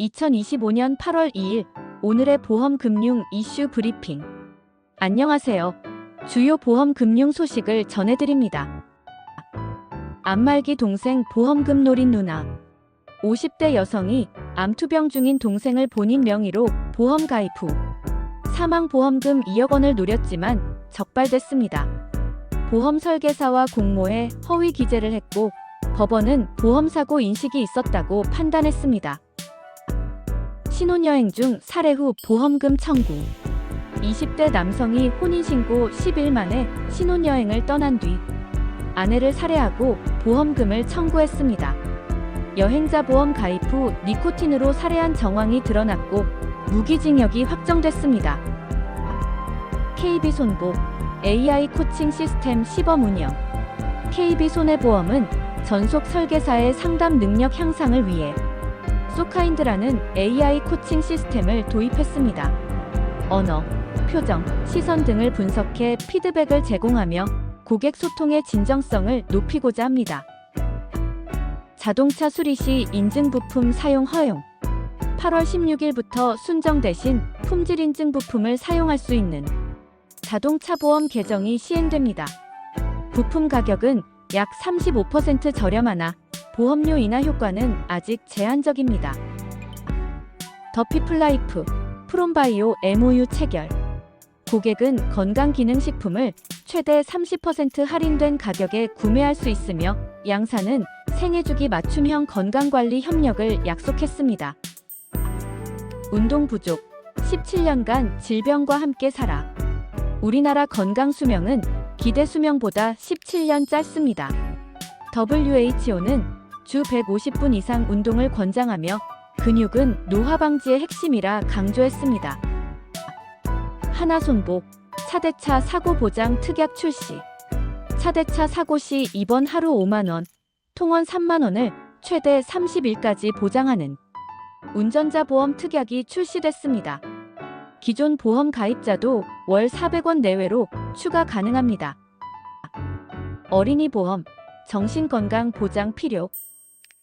2025년 8월 2일 오늘의 보험 금융 이슈 브리핑. 안녕하세요. 주요 보험 금융 소식을 전해드립니다. 안말기 동생 보험금 노린 누나. 50대 여성이 암투병 중인 동생을 본인 명의로 보험 가입 후 사망 보험금 2억 원을 노렸지만 적발됐습니다. 보험 설계사와 공모해 허위 기재를 했고 법원은 보험사고 인식이 있었다고 판단했습니다. 신혼여행 중 살해 후 보험금 청구. 20대 남성이 혼인신고 10일 만에 신혼여행을 떠난 뒤 아내를 살해하고 보험금을 청구했습니다. 여행자 보험 가입 후 니코틴으로 살해한 정황이 드러났고 무기징역이 확정됐습니다. KB 손보 AI 코칭 시스템 시범 운영 KB 손해보험은 전속 설계사의 상담 능력 향상을 위해 소카인드라는 AI 코칭 시스템을 도입했습니다. 언어, 표정, 시선 등을 분석해 피드백을 제공하며 고객 소통의 진정성을 높이고자 합니다. 자동차 수리 시 인증 부품 사용 허용. 8월 16일부터 순정 대신 품질 인증 부품을 사용할 수 있는 자동차 보험 개정이 시행됩니다. 부품 가격은 약 35% 저렴하나 보험료 인하 효과는 아직 제한적입니다. 더피플라이프 프롬바이오 MOU 체결 고객은 건강기능식품을 최대 30% 할인된 가격에 구매할 수 있으며 양사는 생애주기 맞춤형 건강관리 협력을 약속했습니다. 운동 부족 17년간 질병과 함께 살아 우리나라 건강 수명은 기대 수명보다 17년 짧습니다. WHO는 주 150분 이상 운동을 권장하며 근육은 노화 방지의 핵심이라 강조했습니다. 하나손보 차대차 사고 보장 특약 출시. 차대차 사고 시 입원 하루 5만 원, 통원 3만 원을 최대 30일까지 보장하는 운전자 보험 특약이 출시됐습니다. 기존 보험 가입자도 월 400원 내외로 추가 가능합니다. 어린이 보험, 정신건강 보장 필요.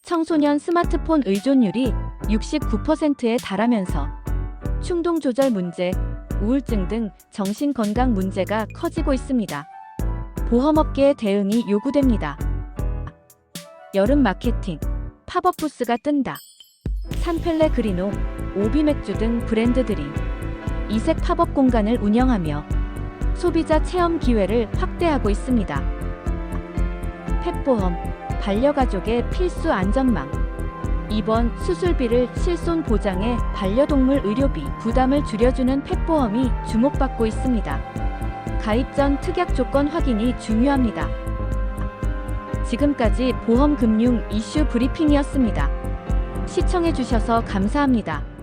청소년 스마트폰 의존율이 69%에 달하면서 충동 조절 문제, 우울증 등 정신 건강 문제가 커지고 있습니다. 보험업계의 대응이 요구됩니다. 여름 마케팅, 팝업 부스가 뜬다. 산펠레 그리노, 오비맥주 등 브랜드들이 이색 팝업 공간을 운영하며 소비자 체험 기회를 확대하고 있습니다. 펫보험, 반려가족의 필수 안전망. 입원, 수술비를 실손 보장해 반려동물 의료비 부담을 줄여주는 펫보험이 주목받고 있습니다. 가입 전 특약 조건 확인이 중요합니다. 지금까지 보험금융 이슈 브리핑이었습니다. 시청해주셔서 감사합니다.